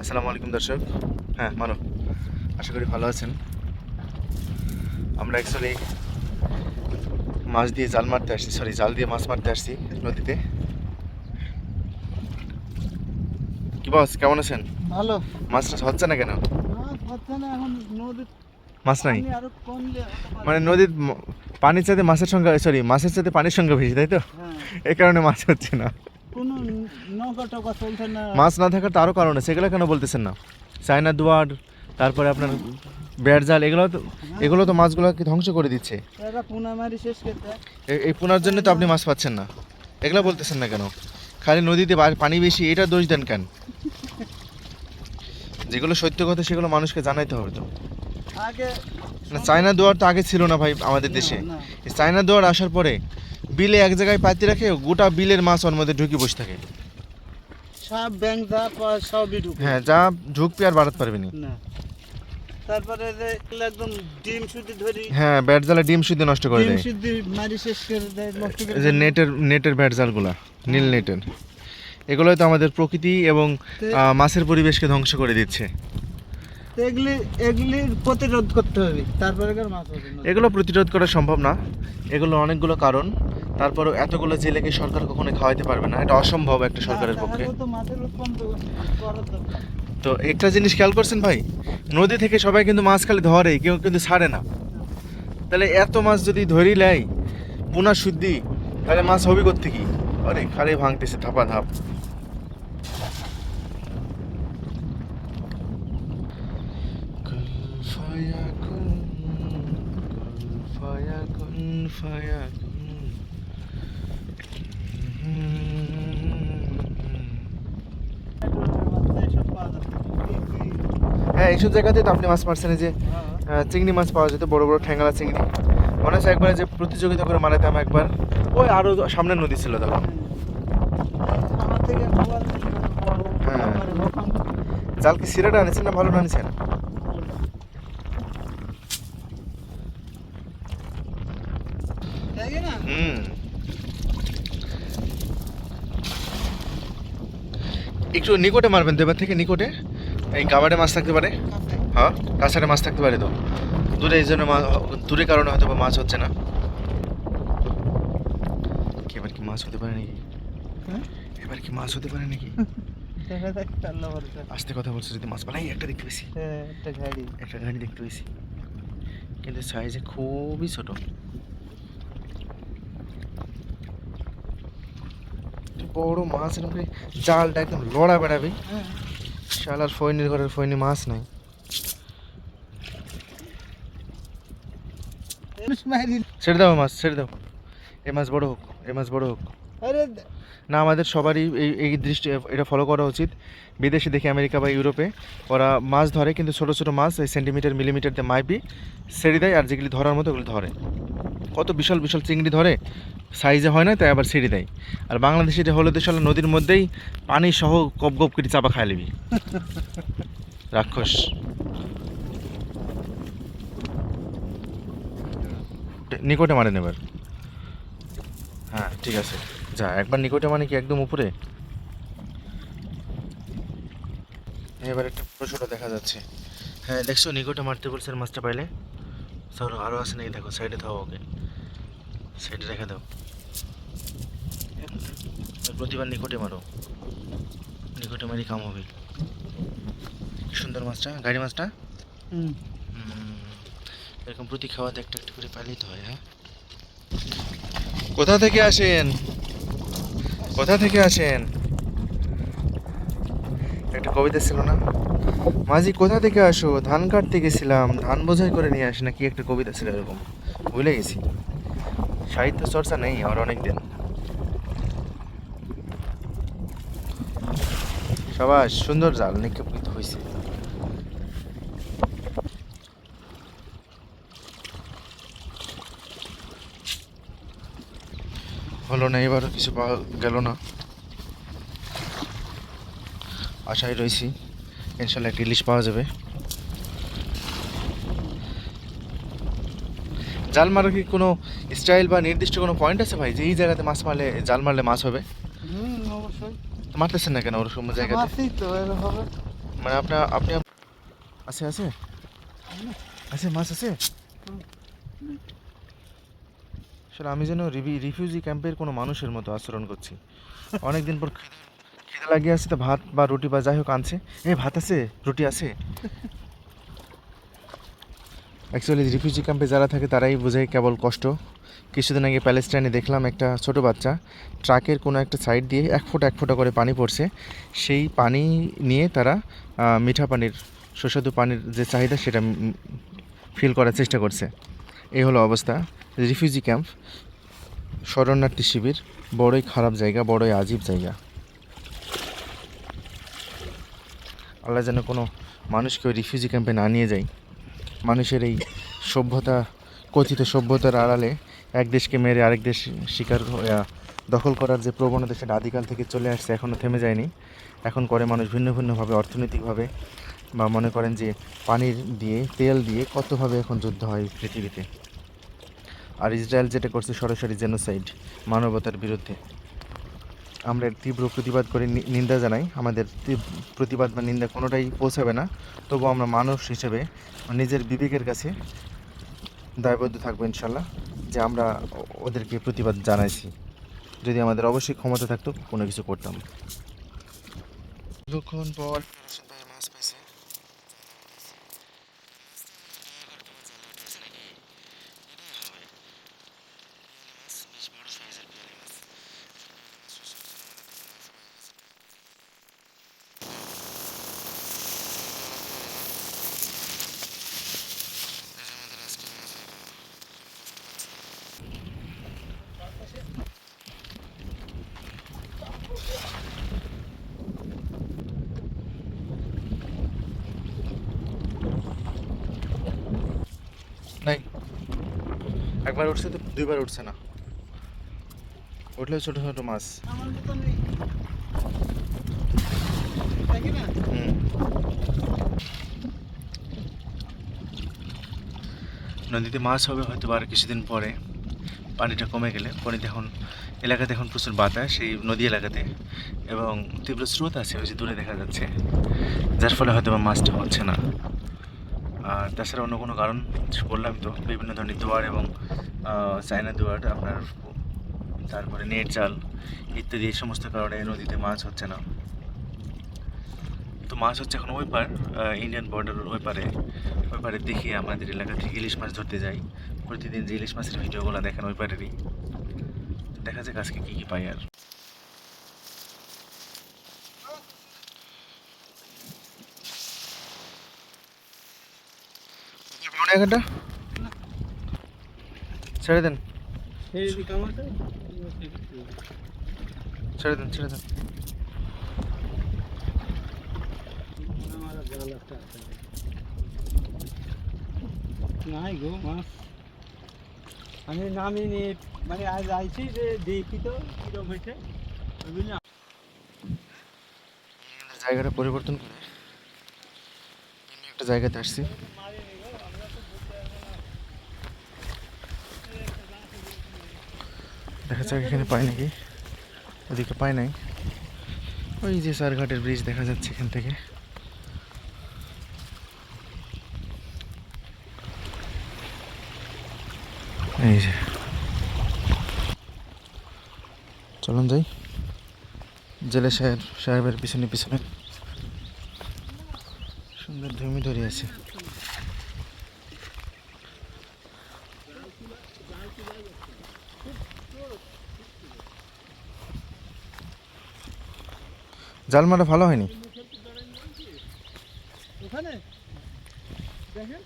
আসসালামু আলাইকুম দর্শক। হ্যাঁ মানো আশা করি ভালো আছেন। আমরা অ্যাকচুয়ালি মাছ দিয়ে জাল মারতে আসছি সরি জাল দিয়ে মাছ মারতে আসছি নদীতে। কি বস কেমন আছেন? ভালো। মাছ টাছ হচ্ছে না কেন? মাছ নাই। মানে নদীর পানির চাইতে মাছের সংখ্যা সরি মাছের চাইতে পানির সংখ্যা বেশি তাই তো? হ্যাঁ। এই কারণে মাছ হচ্ছে না। কোনো নৌকা টৌকা চলছে না। মাছ না থাকার তো আরও কারণ আছে এগুলো কেন বলতেছেন না? চায়না দুয়ার তারপরে আপনার বেড় জাল এগুলো তো এগুলো তো মাছগুলোকে ধ্বংস করে দিচ্ছে। এই পোনার জন্য তো আপনি মাছ পাচ্ছেন না। এগুলো বলতেছেন না কেন? খালি নদীতে পানি বেশি এটা দোষ দেন কেন? যেগুলো সত্য কথা সেগুলো মানুষকে জানাইতে হবে তো। না চায়না দুয়ার তো আগে ছিল না ভাই আমাদের দেশে। চায়না দুয়ার আসার পরে বিলে এক জায়গায় পাতি রাখে গোটা বিলের মাছ ওর মধ্যে ঢুকে বসে থাকে। সব ব্যাংক যা সবই ঢুকে। হ্যাঁ যা ঢুকবে আর বাড়াতে পারবি না। তারপরে যে এগুলো একদম ডিম সুদি ধরি। হ্যাঁ ব্যাট জালে ডিম শুদ্ধ নষ্ট করে দেয়। ডিম সুদি মারি শেষ করে দেয় নষ্ট করে যে নেটের নেটের ব্যাট জালগুলা নীল নেটের এগুলোই তো আমাদের প্রকৃতি এবং মাছের পরিবেশকে ধ্বংস করে দিচ্ছে। এগুলি এগুলির প্রতিরোধ করতে হবে তারপরে মাছ এগুলো প্রতিরোধ করা সম্ভব না। এগুলো অনেকগুলো কারণ। তারপরেও এতগুলো জেলেকে সরকার কখনো খাওয়াইতে পারবে না। এটা অসম্ভব একটা সরকারের পক্ষে। তো একটা জিনিস খেয়াল করছেন ভাই নদী থেকে সবাই কিন্তু মাছ খালি ধরে কেউ কিন্তু ছাড়ে না। তাহলে এত মাছ যদি ধরি লাই পুনা শুদ্ধি তাহলে মাছ হবে করতে কি? আরে খালি ভাঙতেছে থাপা ধাপ। পাওয়া যাচ্ছে। হ্যাঁ এইসব জায়গাতে তো আপনি মাছ মারছেন যে হ্যাঁ। চিংড়ি মাছ পাওয়া যেত বড় বড় ঠ্যাঙ্গালা চিংড়ি। মনে হচ্ছে একবার যে প্রতিযোগিতা করে মারাতাম একবার। ওই আরও সামনের নদী ছিল তখন। হ্যাঁ। জাল কি সিরাটা আনিছেন না ভালো আনিছেন? হুম। একটু নিকটে মারবেন তো এবার থেকে নিকটে। এই গাবারে মাছ থাকতে পারে। হ্যাঁ কাছারে মাছ থাকতে পারে তো। দূরে এই জন্য দূরে কারণে হয়তো বা মাছ হচ্ছে না। এবার কি মাছ হতে পারে নাকি? হ্যাঁ? এবার কি মাছ হতে পারে নাকি। আস্তে কথা বলছে যদি মাছ পালাই একটা দেখতে পেয়েছি। হ্যাঁ, একটা গাড়ি। একটা গাড়ি দেখতে পেয়েছি। কিন্তু সাইজে খুবই ছোট একটা বড় মাছ এরকম করে জালটা একদম লড়া বেড়াবে শালার ফৈনির ঘরের ফৈনি মাছ নাই। ছেড়ে দাও মাছ ছেড়ে দাও। এ মাছ বড় হোক এ মাছ বড় হোক। আরে না, আমাদের সবারই এই এই দৃষ্টি, এটা ফলো করা উচিত। বিদেশে দেখি আমেরিকা বা ইউরোপে, ওরা মাছ ধরে, কিন্তু ছোটো ছোটো মাছ, এই সেন্টিমিটার মিলিমিটারতে মাইপি ছেড়ে দেয়, আর যেগুলি ধরার মতো ওগুলি ধরে। কত বিশাল বিশাল চিংড়ি ধরে সাইজে হয় না, তাই আবার ছেড়ে দেয়। আর বাংলাদেশে এটা হলো দেশ নদীর মধ্যেই পানি সহ গপ গপ করে চাপা খায় নিবি রাক্ষস। নিকটে মারেন এবার হ্যাঁ ঠিক আছে। যা একবার নিকটে মানে কি একদম উপরে? এবার একটা ছোটো ছোটো দেখা যাচ্ছে। হ্যাঁ দেখছ নিকটে মারতে বলছে মাছটা পাইলে? স্যার আরও আছে নাকি? দেখো সাইডে থাও ওকে। সাইডে রেখে দাও। প্রতিবার নিকটে মারো। নিকটে মারি কাম হবে। সুন্দর মাছটা গাড়ি মাছটা? এরকম প্রতি খাওয়াতে একটা একটা করে পালিত হয় হ্যাঁ? কোথা থেকে আসেন? কোথা থেকে আসেন? একটা কবিতা ছিল না? মাঝি, কোথা থেকে আসো? ধান কাটতে গেছিলাম। ধান বোঝাই করে নিয়ে আসি না কি একটা কবিতা ছিল এরকম? ভুলে গেছি। সাহিত্য চর্চা নেই আমার অনেক দিন সবাই সুন্দর জাল, নিক্ষেপিত হয়েছে হলো না এবারও কিছু পাওয়া গেল না। আশায় রয়েছি ইনশাল্লাহ একটা ইলিশ পাওয়া যাবে। জাল মারার কি কোনো স্টাইল বা নির্দিষ্ট কোনো পয়েন্ট আছে ভাই? যে এই জায়গাতে মাছ মারলে জাল মারলে মাছ হবে? অবশ্যই। মারতেছেন না কেন ওরকম জায়গাতে? মাছই হবে। মানে আপনার আপনি আছে আছে? আছে মাছ আছে? আসলে আমি যেন রিফিউজি ক্যাম্পের কোনো মানুষের মতো আচরণ করছি। অনেকদিন পর খিদে খিদে লাগিয়ে আছে তো ভাত বা রুটি বা যাই হোক আনছে। এ, ভাত আছে? রুটি আছে? অ্যাকচুয়ালি রিফিউজি ক্যাম্পে যারা থাকে তারাই বোঝায় কেবল কষ্ট। কিছুদিন আগে প্যালেস্টাইনে দেখলাম একটা ছোট বাচ্চা ট্রাকের কোনো একটা সাইড দিয়ে এক ফোঁটা এক ফোঁটা করে পানি পড়ছে। সেই পানি নিয়ে তারা মিঠা পানির, সুস্বাদু পানির যে চাহিদা সেটা ফিল করার চেষ্টা করছে। এই হলো অবস্থা। রিফিউজি ক্যাম্প শরণার্থী শিবির, বড়ই খারাপ জায়গা, বড়ই আজীব জায়গা। আল্লাহ যেন কোনো মানুষকে ওই রিফিউজি ক্যাম্পে না নিয়ে যায়। মানুষের এই সভ্যতা, কথিত সভ্যতার আড়ালে এক দেশকে মেরে আরেক দেশ শিকার দখল করার যে প্রবণতা সেটা আদিকাল থেকে চলে আসছে এখনও থেমে যায়নি। এখন করে মানুষ ভিন্ন ভিন্নভাবে, অর্থনৈতিকভাবে বা মনে করেন যে পানির দিয়ে, তেল দিয়ে কতভাবে এখন যুদ্ধ হয় পৃথিবীতে? আর ইসরায়েল যেটা করছে সরাসরি জেনোসাইড মানবতার বিরুদ্ধে। আমরা তীব্র প্রতিবাদ করে নিন্দা জানাই। আমাদের প্রতিবাদ বা নিন্দা কোনোটাই পৌঁছাবে না। তবু আমরা মানুষ হিসেবে নিজের বিবেকের কাছে দায়বদ্ধ থাকব ইনশাল্লাহ, যে আমরা ওদেরকে প্রতিবাদ জানাইছি। যদি আমাদের অবশ্যই ক্ষমতা থাকতো, কোনো কিছু করতাম কিছুক্ষণ পর মাছ পাইছে নাই একবার উঠছে তো? দুইবার উঠছে না। উঠলেও ছোট ছোট মাছ। নদীতে মাছ হবে হয়তো আর কিছুদিন পরে। পানিটা কমে গেলে পানিতে এখন এলাকাতে এখন প্রচুর বাতাস সেই নদী এলাকাতে। এবং তীব্র স্রোত আছে, ওই যে দূরে দেখা যাচ্ছে। যার ফলে হয়তো মাছটা হচ্ছে না। আর তাছাড়া অন্য কোনো কারণ বললাম তো, বিভিন্ন ধরনের দুয়ার এবং চায়না দুয়ার, আপনার তারপরে নেট জাল ইত্যাদি এই সমস্ত কারণে নদীতে মাছ হচ্ছে না। তো মাছ হচ্ছে এখন ওই পার ইন্ডিয়ান বর্ডার ওই পারে ওই পারে দেখি আমাদের এলাকা থেকে ইলিশ মাছ ধরতে যাই। প্রতিদিন যে ইলিশ মাছের ভিডিওগুলো দেখেন ওই পারেরই। দেখা যাক আজকে কী কী পাই আর। একটা ছেড়ে দেন। ছেড়ে দেন ছেড়ে দেন। নাই গো মাছ। আমি নামিনি মানে আজ আইছি যে দেখি তো কীরকম হয়েছে। জায়গাটা পরিবর্তন করে একটা জায়গাতে আসছি। দেখা যাক এখানে পাই নাকি? ওদিকে পাই নাই। ওই যে সারঘাটের ব্রিজ দেখা যাচ্ছে এখান থেকে। এই যে। চলুন যাই। জেলে সাহেব সাহেবের পিছনে পিছনে। সুন্দর ধুমি ধরে আছে। জাল মারা ভালো হয়নি? ওখানে? দেখেন।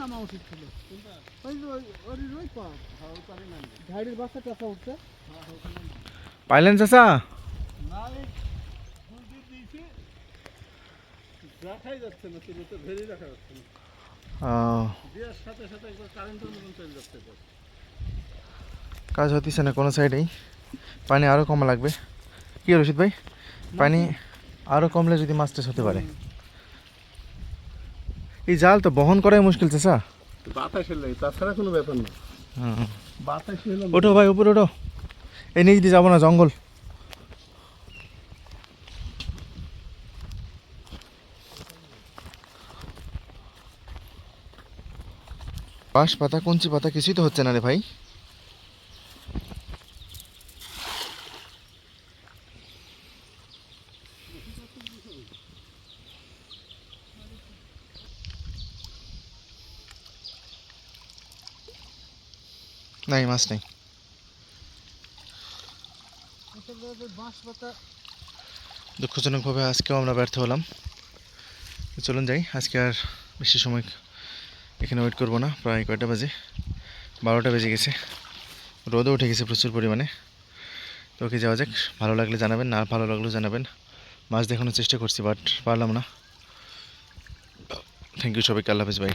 নামা উচিত ছিল। ওই ওই গাড়ির বাসা উঠছে। পাইলেন দিয়েছি। দেখাই যাচ্ছে না তো ধরেই রাখা যাচ্ছে না। সাথে সাথে একবার কারেন্টের মতন চলে যাচ্ছে। কাজ হতেছে না কোনো সাইডেই। পানি আরও কম লাগবে। কী রশিদ ভাই? পানি আরও কমলে যদি মাছ টেস হতে পারে। এই জাল তো বহন করাই মুশকিল চেষা তাছাড়া কোনো ব্যাপার না। ওঠো ভাই উপরে ওঠো। এই নিচ দিয়ে যাব না জঙ্গল। বাঁশ পাতা কঞ্চি পাতা কিছুই তো হচ্ছে না রে ভাই। নাই, মাছ নেই। দুঃখজনকভাবে আজকেও আমরা ব্যর্থ হলাম। চলুন যাই, আজকে আর বেশি সময় এখানে ওয়েট করব না। প্রায় কয়টা বাজে? বারোটা বেজে গেছে। রোদও উঠে গেছে প্রচুর পরিমাণে। তো ওকে যাওয়া যাক, ভালো লাগলে জানাবেন, না ভালো লাগলেও জানাবেন। মাছ দেখানোর চেষ্টা করছি বাট পারলাম না। থ্যাংক ইউ সবাইকে, আল্লাহ হাফিজ ভাই